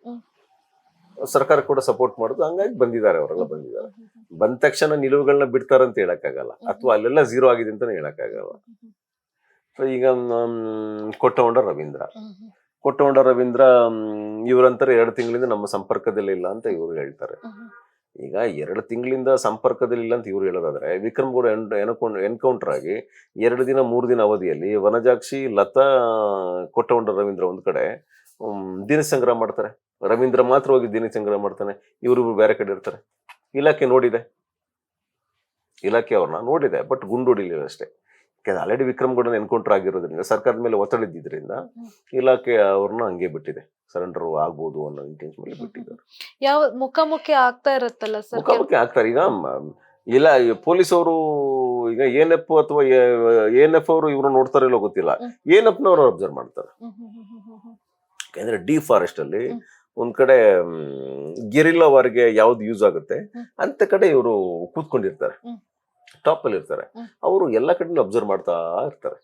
ಸರ್ಕಾರ ಕೂಡ ಸಪೋರ್ಟ್ ಮಾಡುದು. ಹಂಗಾಗಿ ಬಂದಿದ್ದಾರೆ ಅವರೆಲ್ಲ ಬಂದಿದ್ದಾರೆ. ಬಂದ ತಕ್ಷಣ ನಿಲುವುಗಳನ್ನ ಬಿಡ್ತಾರಂತ ಹೇಳಕ್ಕಾಗಲ್ಲ. ಹ್ಮ್. ಅಥವಾ ಅಲ್ಲೆಲ್ಲ ಝೀರೋ ಆಗಿದೆ ಅಂತಾನೆ ಹೇಳಕ್ಕಾಗಲ್ಲ ಸೊ ಈಗ ಕೊಟ್ಟಗೊಂಡ ರವೀಂದ್ರ. ಕೊಟ್ಟಗೊಂಡ ರವೀಂದ್ರ ಇವರಂತಾರೆ ಎರಡು ತಿಂಗಳಿಂದ ನಮ್ಮ ಸಂಪರ್ಕದಲ್ಲಿ ಇಲ್ಲ ಅಂತ ಇವರು ಹೇಳ್ತಾರೆ. ಈಗ ಎರಡು ತಿಂಗಳಿಂದ ಸಂಪರ್ಕದಲ್ಲಿ ಇಲ್ಲ ಅಂತ ಇವ್ರು ಹೇಳೋದಾದ್ರೆ ವಿಕ್ರಮ್ ಗೌಡ ಎನ್ಕೌಂಟರ್ ಆಗಿ ಎರಡು ದಿನ ಮೂರು ದಿನ ಅವಧಿಯಲ್ಲಿ ವನಜಾಕ್ಷಿ ಲತಾ ಕೊಟ್ಟಗೊಂಡ ರವೀಂದ್ರ ಒಂದ್ ಕಡೆ ದಿನ ಸಂಗ್ರಹ ಮಾಡ್ತಾರೆ. ರವೀಂದ್ರ ಮಾತ್ರ ಹೋಗಿ ದಿನ ಸಂಗ್ರಹ ಮಾಡ್ತಾನೆ. ಇವರು ಬೇರೆ ಕಡೆ ಇರ್ತಾರೆ. ಇಲಾಖೆ ನೋಡಿದೆ. ಇಲಾಖೆ ಅವ್ರನ್ನ ನೋಡಿದೆ ಬಟ್ ಗುಂಡು ಹೊಡಿಲಿಲ್ಲ ಅಷ್ಟೇ. ಆಲ್ರೆಡಿ ವಿಕ್ರಮ್ ಗೌಡ ಎನ್ಕೌಂಟರ್ ಆಗಿರೋದ್ರಿಂದ ಸರ್ಕಾರದ ಮೇಲೆ ಒತ್ತಡ ಇದ್ದಿದ್ರಿಂದ ಇಲಾಖೆ ಅವ್ರನ್ನ ಹಂಗೆ ಬಿಟ್ಟಿದೆ. ಸರೆಂಡರ್ ಆಗ್ಬೋದು ಅನ್ನೋ ಇಂಟೆನ್ಶನ್ ಮೇಲೆ ಬಿಟ್ಟಿದ್ದಾರೆ. ಯಾವ ಮುಖಾಮುಖಿ ಆಗ್ತಾ ಇರತ್ತಲ್ಲ ಸರ್? ಮುಖಾಮುಖಿ ಆಗ್ತಾರೆ ಈಗ ಇಲ್ಲ ಪೊಲೀಸ್ ಅವರು ಈಗ ಎನ್ ಎಫ್ ಅಥವಾ ಎನ್ ಎಫ್ ಅವರು ಇವ್ರು ನೋಡ್ತಾರೆ ಇಲ್ಲೋ ಗೊತ್ತಿಲ್ಲ. ಏನ್ ಎನ್ ಎಫ್ ನವರು ಅಬ್ಸರ್ವ್ ಮಾಡ್ತಾರೆ ಯಾಕಂದ್ರೆ ಡಿ ಫಾರೆಸ್ಟ್ ಅಲ್ಲಿ. ಒಂದ್ ಕಡೆ ಗೆರಿಲ್ಲಾ ವಾರ್ಗೆ ಯಾವ್ದು ಯೂಸ್ ಆಗುತ್ತೆ ಅಂತ ಕಡೆ ಇವರು ಕೂತ್ಕೊಂಡಿರ್ತಾರೆ. ಟಾಪ್ ಅಲ್ಲಿ ಇರ್ತಾರೆ. ಅವರು ಎಲ್ಲ ಕಡೆ ಅಬ್ಸರ್ವ್ ಮಾಡ್ತಾ ಇರ್ತಾರೆ